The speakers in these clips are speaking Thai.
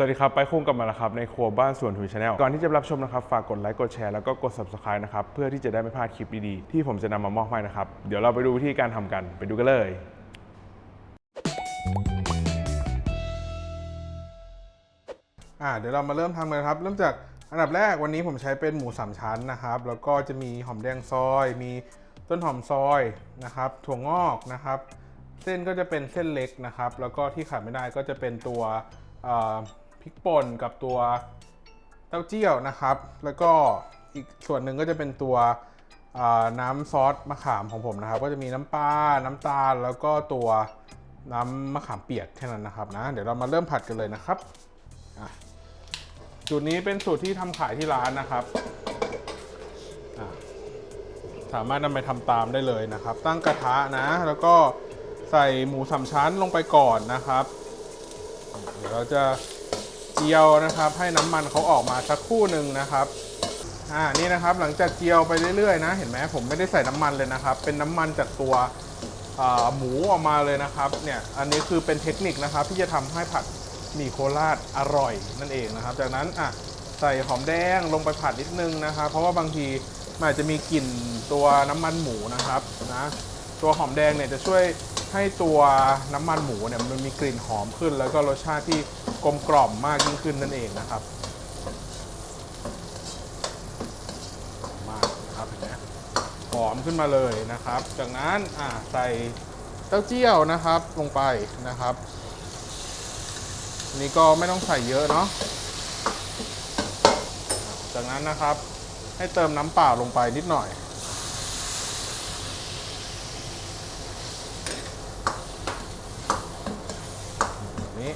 สวัสดีครับ ไปคุ้งกลับมาแล้วครับ ในครัวบ้านสวนหุยชาแนลก่อนที่จะรับชมนะครับ ฝากกดไลค์กดแชร์แล้วก็กด subscribe นะครับ เพื่อที่จะได้ไม่พลาดคลิปดีๆ ที่ผมจะนำมามอบให้นะครับ เดี๋ยวเราไปดูวิธีการทำกันไปดูกันเลยอ่าเดี๋ยวเรามาเริ่มทำกันครับ เริ่มจากอันดับแรกวันนี้ผมใช้เป็นหมูสามชั้นนะครับ แล้วก็จะมีหอมแดงซอย มีต้นหอมซอยนะครับถั่วงอกนะครับ เส้นก็จะเป็นเส้นเล็กนะครับ แล้วก็ที่ขาดไม่ได้ก็จะเป็นตัว พริกป่นกับตัวเต้าเจี้ยวนะครับ แล้วก็อีกส่วนหนึ่งก็จะเป็นตัวน้ำซอสมะขามของผมนะครับ ก็จะมีน้ำปลา น้ำตาล แล้วก็ตัวน้ำมะขามเปียกแค่นั้นนะครับนะ เดี๋ยวเรามาเริ่มผัดกันเลยนะครับอะสูตรนี้เป็นสูตรที่ทำขายที่ร้านนะครับ สามารถนำไปทำตามได้เลยนะครับ ตั้งกระทะนะ แล้วก็ใส่หมูสามชั้นลงไปก่อนนะครับ เดี๋ยวเราจะ เจียวนะครับ ให้น้ำมันเขาออกมาสักคู่หนึ่งนะครับอ่านี่นะครับหลังจากเจียวไปเรื่อยๆนะ เห็นไหมผมไม่ได้ใส่น้ำมันเลยนะครับ เป็นน้ำมันจากตัวหมูออกมาเลยนะครับเนี่ยอันนี้คือเป็นเทคนิคนะครับ ที่จะทำให้ผัดหมี่โคราชอร่อยนั่นเองนะครับ จากนั้นอะใส่หอมแดงลงไปผัดนิดนึงนะครับ เพราะว่าบางทีมันอาจจะมีกลิ่นตัวน้ำมันหมูนะครับนะตัวหอมแดงเนี่ยจะช่วยให้ตัวน้ำมันหมูเนี่ยมันมีกลิ่นหอมขึ้น แล้วก็รสชาติที่ กลมกล่อมมากยิ่งขึ้นนั่นเองนะครับมากนะครับเห็นไหมหอมขึ้นมาเลยนะครับ จากนั้นอะใส่เต้าเจี้ยวนะครับลงไปนะครับ นี่ก็ไม่ต้องใส่เยอะเนาะจากนั้นนะครับ ให้เติมน้ำเปล่าลงไปนิดหน่อยนี้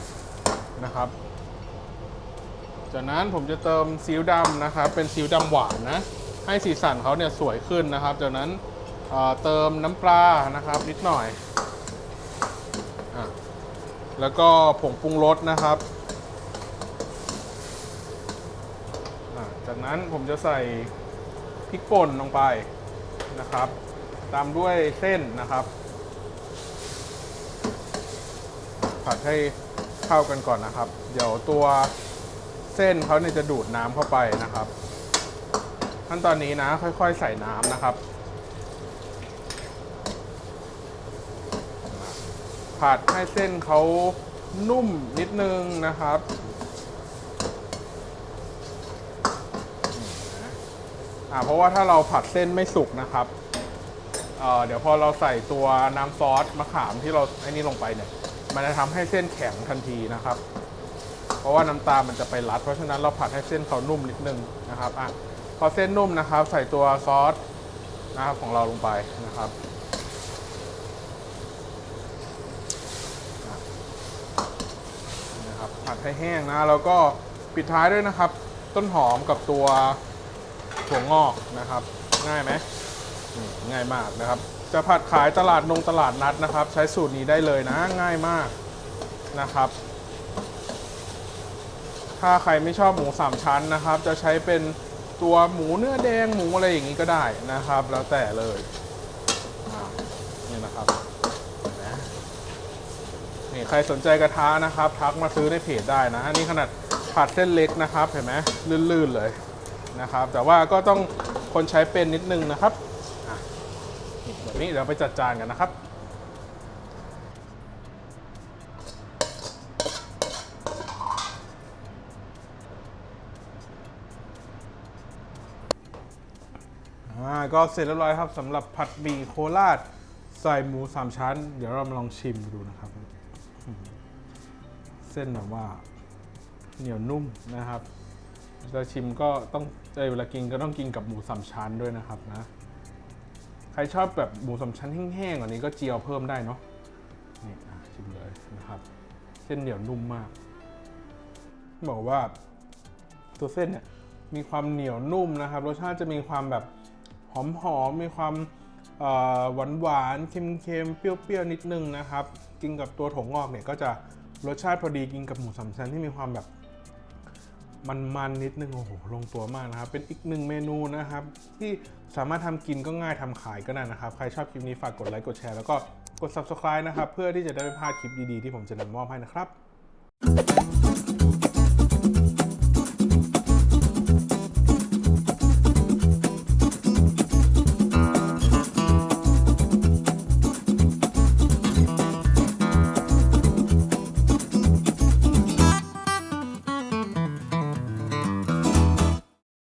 นะครับ จากนั้นผมจะเติมซีอิ๊วดำนะครับ เป็นซีอิ๊วดำหวานนะ ให้สีสันเขาเนี่ยสวยขึ้นนะครับ จากนั้นเเติมน้ำปลานะครับ นิดหน่อยอแล้วก็ผงปรุงรสนะครับ จากนั้นผมจะใส่พริกป่นลงไปนะครับ ตามด้วยเส้นนะครับ ผัดให้ เข้ากันก่อนนะครับ เดี๋ยวตัวเส้นเขาเนี่ยจะดูดน้ำเข้าไปนะครับ ขั้นตอนนี้นะค่อย ๆ ใส่น้ำนะครับผัดให้เส้นเขานุ่มนิดนึงนะครับอ่าเพราะว่าถ้าเราผัดเส้นไม่สุกนะครับเอ่อเดี๋ยวพอเราใส่ตัวน้ำซอสมะขามที่เราไอ้นี่ลงไปเนี่ย มันจะทำให้เส้นแข็งทันทีนะครับ เพราะว่าน้ำตาลมันจะไปรัด เพราะฉะนั้นเราผัดให้เส้นเขานุ่มนิดนึงนะครับอะพอเส้นนุ่มนะครับ ใส่ตัวซอสนะครับของเราลงไปนะครับนะครับผัดให้แห้งนะแล้วก็ปิดท้ายด้วยนะครับ ต้นหอมกับตัวถั่วงอกนะครับ ง่ายไหม ง่ายมากนะครับ จะผัดขายตลาดนงตลาดนัดนะครับ ใช้สูตรนี้ได้เลยนะง่ายมากนะครับ ถ้าใครไม่ชอบหมูสามชั้นนะครับ จะใช้เป็นตัวหมูเนื้อแดงหมูอะไรอย่างนี้ก็ได้นะครับ แล้วแต่เลยนี่นะครับนี่ใครสนใจกระทะนะครับ ทักมาซื้อในเพจได้นะอันนี้ขนาดผัดเส้นเล็กนะครับเห็นไหมลื่นๆเลยนะครับ แต่ว่าก็ต้องคนใช้เป็นนิดนึงนะครับ นี่เดี๋ยวไปจัดจานกันนะครับอ่าก็เสร็จเรียบร้อยครับสำหรับผัดหมี่โคราชใส่หมูสามชั้น เดี๋ยวเรามาลองชิมดูนะครับ เส้นแบบว่าเหนียวนุ่มนะครับจะชิมก็ต้องเอ้ยเวลากินก็ต้องกินกับหมูสามชั้นด้วยนะครับนะ ใครชอบแบบหมูสามชั้นแห้งๆกว่านี้ก็เจียวเพิ่มได้เนาะนี่ชิมเลยนะครับ เส้นเหนียวนุ่มมาก บอกว่าตัวเส้นเนี่ยมีความเหนียวนุ่มนะครับ รสชาติจะมีความแบบหอมหอมๆมีความหวานหวานๆเค็มๆเปรี้ยวๆนิดนึงนะครับ กินกับตัวถั่วงอกเนี่ยก็จะรสชาติพอดีกินกับหมูสามชั้นที่มีความแบบ มันมันนิดนึงโอ้โหลงตัวมากนะครับ เป็นอีกหนึ่งเมนูนะครับ ที่สามารถทำกินก็ง่ายทำขายก็ได้นะครับ ใครชอบคลิปนี้ฝากกดไลค์กดแชร์แล้วก็กด subscribe นะครับ เพื่อที่จะได้ไม่พลาดคลิปดีๆที่ผมจะนำมอบให้นะครับ